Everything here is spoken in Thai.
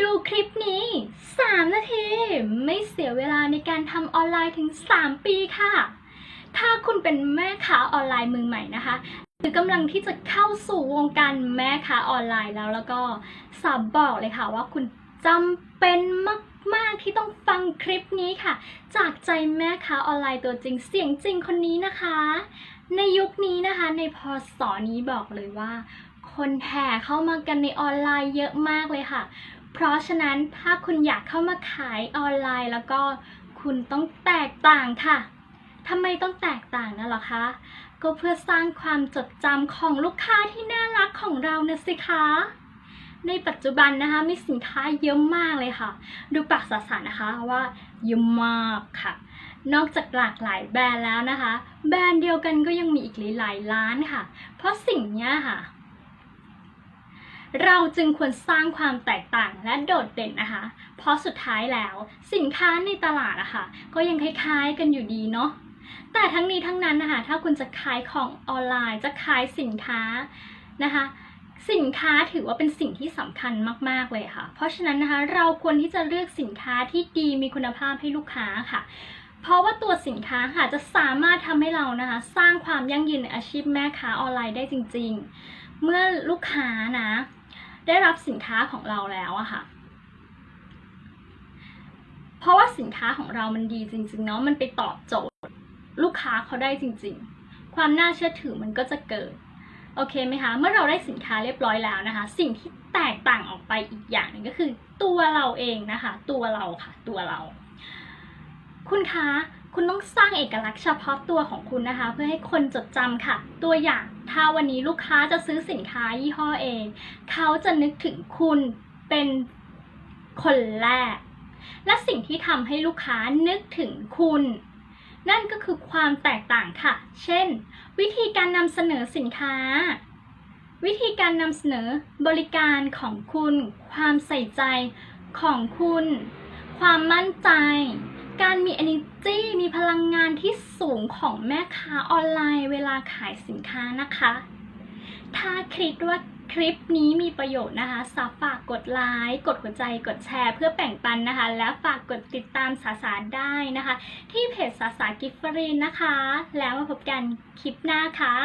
ดูคลิปนี้ 3 นาที ไม่เสียเวลาในการทำออนไลน์ถึง 3 ปีค่ะ ถ้าคุณเป็นแม่ค้าออนไลน์มือใหม่นะคะ หรือกำลังที่จะเข้าสู่วงการแม่ค้าออนไลน์แล้วแล้วก็สาบบอกเลยค่ะว่าคุณจำเป็นมาก ๆ ที่ต้องฟังคลิปนี้ค่ะ จากใจแม่ค้าออนไลน์ตัวจริงเสียงจริงคนนี้นะคะ ในยุคนี้นะคะในพศนี้บอกเลยว่า คนแห่เข้ามากันในออนไลน์เยอะมากเลยค่ะ เพราะฉะนั้นถ้าคุณอยากเข้ามาขายออนไลน์แล้วก็คุณต้องแตกต่างค่ะทำไมต้องแตกต่างนะหรอคะ ก็เพื่อสร้างความจดจำของลูกค้าที่น่ารักของเรานะสิคะ ในปัจจุบันนะคะมีสินค้าเยอะมากเลยค่ะ ดูปากสาสานะคะว่าเยอะมากค่ะ นอกจากหลากหลายแบรนด์แล้วนะคะ แบรนด์เดียวกันก็ยังมีอีกหลายร้านค่ะ เพราะสิ่งนี้ค่ะ เราจึงควรสร้างความแตกต่างและโดดเด่นนะคะ เพราะสุดท้ายแล้วสินค้าในตลาดอะคะก็ยังคล้ายๆกันอยู่ดีเนาะแต่ทั้งนี้ทั้งนั้นนะคะถ้าคุณจะขายของออนไลน์จะขายสินค้านะคะสินค้าถือว่าเป็นสิ่งที่สำคัญมาก ๆ เลยค่ะ เพราะฉะนั้นนะคะเราควรที่จะเลือกสินค้าที่ดีมีคุณภาพให้ลูกค้าค่ะ เพราะว่าตัวสินค้าค่ะจะสามารถทำให้เรานะคะ สร้างความยั่งยืนในอาชีพแม่ค้าออนไลน์ได้จริง ๆ เมื่อลูกค้านะ ได้รับสินค้าของเราแล้วอะค่ะ เพราะว่าสินค้าของเรามันดีจริง ๆ เนาะมันไปตอบโจทย์ ลูกค้าเขาได้จริง ๆ ความน่าเชื่อถือมันก็จะเกิดโอเคไหมคะเมื่อเราได้สินค้าเรียบร้อยแล้วนะคะ สิ่งที่แตกต่างออกไปอีกอย่างหนึ่งก็คือ ตัวเราเองนะคะ ตัวเราค่ะ ตัวเรา คุณคะคุณต้องสร้างเอกลักษณ์เฉพาะตัวของคุณนะคะ เพื่อให้คนจดจำค่ะ ตัวอย่าง ถ้าวันนี้ลูกค้าจะซื้อสินค้ายี่ห้อเอง เขาจะนึกถึงคุณเป็นคนแรก และสิ่งที่ทำให้ลูกค้านึกถึงคุณ นั่นก็คือความแตกต่างค่ะ เช่น วิธีการนำเสนอสินค้า วิธีการนำเสนอบริการของคุณ ความใส่ใจของคุณ ความมั่นใจ การมี energy มีพลังงานที่สูงของแม่ค้าออนไลน์ เวลาขายสินค้านะคะ ถ้าคิดว่าคลิปนี้มีประโยชน์นะคะสาฝากกดไลค์ กดหัวใจ กดแชร์ เพื่อแบ่งปันนะคะ แล้วฝากกดติดตามสาสาได้นะคะ ที่เพจสาสากิฟฟรีนนะคะ แล้วมาพบกันคลิปหน้าค่ะ